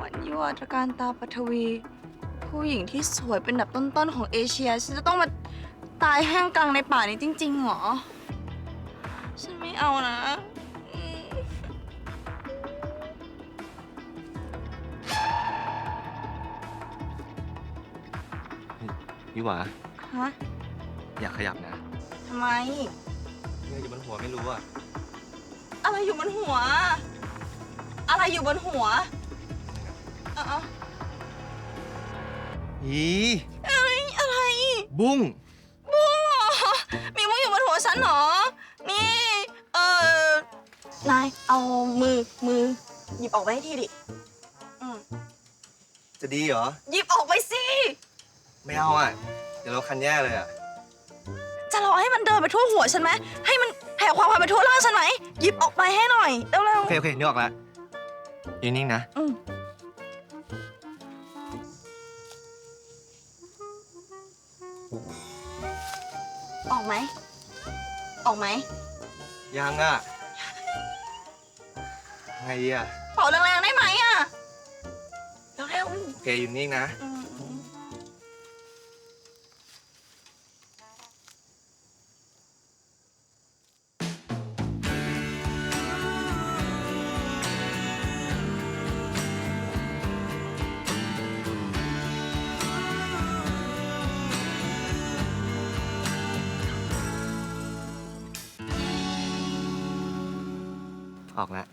วันยุวาตการตาปัทวี ผู้หญิงที่สวยเป็นอันดับต้นๆของเอเชีย ฉันจะต้องมาตายแห้งกลางในป่านี้จริงๆเหรอ ฉันไม่เอานะอืมพี่หวาฮะอยากขยับนะทำไมเนี่ยอยู่บนหัวไม่รู้อะอะไรอยู่บนหัว อะไรอยู่บนหัว เอ้าอีๆเอ้ยอะไร บุ้ง บุ้งเหรอ มีมุ้งอยู่บนหัวฉันเหรอ นี่ เออนาย เอามือ มือ หยิบออกไปให้ทีดิอืมจะดีเหรอ หยิบออกไปสิ ไม่เอาอะ เดี๋ยวเราคันแย่เลยอะ จะรอให้มันเดินไปทั่วหัวฉันไหม ให้มันแผ่ความความไปทั่วร่างฉันไหม หยิบออกไปให้หน่อย เร็วโอเคโอเคนึกออกแล้วยืนนิ่งนะ ๆอืม ออกไหม ออกไหมยังอะไงดีอะเป่าแรงๆได้ไหมอะ เร็วโอเคอยู่นิ่งนะ ๆอื ออกแล้ว